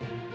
うん。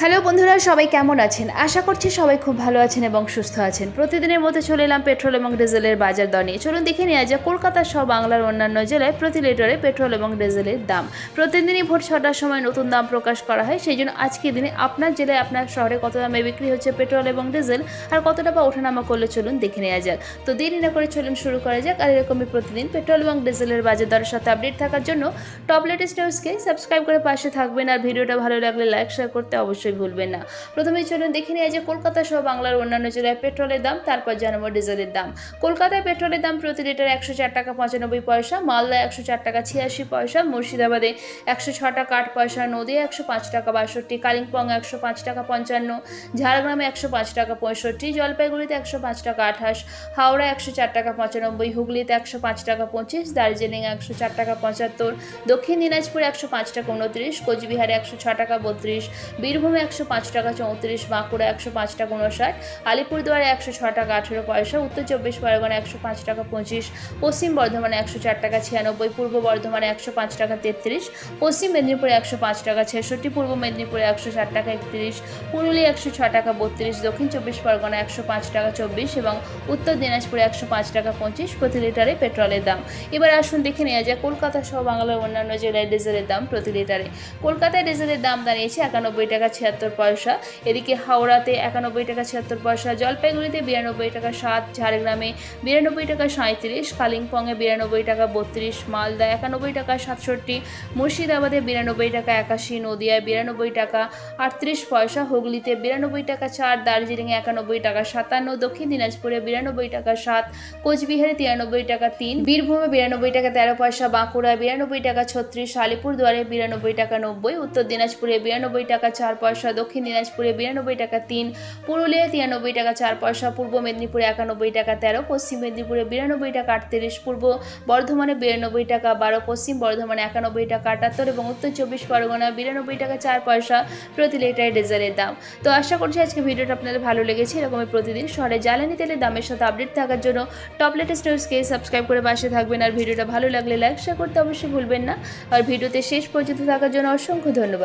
hello বন্ধুরা, সবাই কেমন আছেন? আশা করছি সবাই খুব ভালো আছেন এবং সুস্থ আছেন। প্রতিদিনের মধ্যে চলে এলাম পেট্রোল এবং ডিজেলের বাজার দর নিয়ে। চলুন দেখে নেওয়া যায় কলকাতা সহ বাংলার অন্যান্য জেলায় প্রতি লিটারে পেট্রোল এবং ডিজেলের দাম। প্রতিদিনই ভোর ছটার সময় নতুন দাম প্রকাশ করা হয়, সেই জন্য আজকের দিনে আপনার জেলায়, আপনার শহরে কত দামে বিক্রি হচ্ছে পেট্রোল এবং ডিজেল আর কত টাকা ওঠানামা করলে চলুন দেখে নেওয়া যাক। তো দেরি না করে চলুন শুরু করা যাক আর এরকমই প্রতিদিন পেট্রোল এবং ডিজেলের বাজার দরের সাথে আপডেট থাকার জন্য টপ লেটেস্ট নিউজকে সাবস্ক্রাইব করে পাশে থাকবেন। আর ভিডিওটা ভালো লাগলে লাইক, শেয়ার করতে অবশ্যই ভুলবেন না। প্রথমে চলুন দেখে নিয়ে যে কলকাতা সহ বাংলার অন্যান্য জেলায় পেট্রোলের দাম, তারপর জানাব ডিজেলের দাম। কলকাতায় পেট্রোলের দাম প্রতি লিটার একশো চার টাকা পঁচানব্বই পয়সা মালদা একশো চার টাকা ছিয়াশি পয়সা, মুর্শিদাবাদে একশো ছ টাকা আট পয়সা নদিয়া একশো পাঁচ টাকা বাষট্টি কালিম্পং একশো পাঁচ টাকা পঞ্চান্ন, ঝাড়গ্রামে একশো পাঁচ টাকা পঁয়ষট্টি, জলপাইগুড়িতে একশো পাঁচ টাকা আঠাশ হাওড়া একশো চার টাকা পঁচানব্বই, হুগলিতে একশো পাঁচ টাকা পঁচিশ দার্জিলিং একশো চার টাকা পঁচাত্তর, দক্ষিণ দিনাজপুর একশো পাঁচ টাকা উনত্রিশ, কোচবিহারে একশো ছ টাকা বত্রিশ, বীরভূমে একশো পাঁচ টাকা, চৌত্রিশ বাঁকুড়া একশো পাঁচ টাকা উনষাট আলিপুরদুয়ারে একশো ছ টাকা, আঠেরো পয়সা, উত্তর চব্বিশ পরগনা একশো পাঁচ টাকা পঁচিশ, পশ্চিম বর্ধমানে একশো চার টাকা ছিয়ানব্বই, পূর্ব বর্ধমানে একশো পাঁচ টাকা তেত্রিশ, পশ্চিম মেদিনীপুরে একশো পাঁচ টাকা ছেষট্টি, পূর্ব মেদিনীপুরে একশো ষাট টাকা একত্রিশ, পুরুলিয়া একশো ছ টাকা বত্রিশ, দক্ষিণ চব্বিশ পরগনা একশো পাঁচ টাকা চব্বিশ এবং উত্তর দিনাজপুরে একশো পাঁচ টাকা পঁচিশ প্রতি লিটারে পেট্রোলের দাম। এবার আসুন দেখে নেওয়া যায় কলকাতা সহ বাংলার অন্যান্য জেলায় ডিজেলের দাম প্রতি লিটারে। কলকাতায় ডিজেলের দাম দাঁড়িয়েছে একানব্বই টাকা ছিয়াত্তর পয়সা এদিকে হাওড়াতে একানব্বই টাকা ছিয়াত্তর পয়সা জলপাইগুড়িতে বিরানব্বই টাকা সাত ঝাড়গ্রামে বিরানব্বই টাকা সাঁত্রিশ কালিম্পংয়ে বিরানব্বই টাকা বত্রিশ মালদা একানব্বই টাকা সাতষট্টি মুর্শিদাবাদে বিরানব্বই টাকা একাশি নদিয়ায় বিরানব্বই টাকা আটত্রিশ পয়সা হুগলিতে বিরানব্বই টাকা চার দার্জিলিংয়ে একানব্বই টাকা সাতান্ন দক্ষিণ দিনাজপুরে বিরানব্বই টাকা সাত কোচবিহারে তিরানব্বই টাকা তিন বীরভূমে বিরানব্বই টাকা তেরো পয়সা বাঁকুড়ায় বিরানব্বই টাকা ছত্রিশ আলিপুরদুয়ারে বিরানব্বই টাকা নব্বই উত্তর দিনাজপুরে বিরানব্বই টাকা চার পয়সা, দক্ষিণ দিনাজপুরে বিরানব্বই টাকা তিন পুরুলিয়ায় তিরানব্বই টাকা চার পয়সা, পূর্ব মেদিনীপুরে একানব্বই টাকা তেরো, পশ্চিম মেদিনীপুরে বিরানব্বই টাকা আটত্রিশ, পূর্ব বর্ধমানে বিরানব্বই টাকা বারো, পশ্চিম বর্ধমানে একানব্বই টাকা আটাত্তর এবং উত্তর চব্বিশ পরগনা বিরানব্বই টাকা চার পয়সা প্রতি লিটার ডিজেলের দাম। তো আশা করছি আজকে ভিডিওটা আপনাদের ভালো লেগেছে। এরকমই প্রতিদিন শহরে জ্বালানি তেলের দামের সাথে আপডেট থাকার জন্য টপ লেটেস্ট নিউজকে সাবস্ক্রাইব করে পাশে থাকবেন। আর ভিডিওটা ভালো লাগলে লাইক শেয়ার করতে অবশ্যই ভুলবেন না। আর ভিডিওতে শেষ পর্যন্ত থাকার জন্য অসংখ্য ধন্যবাদ।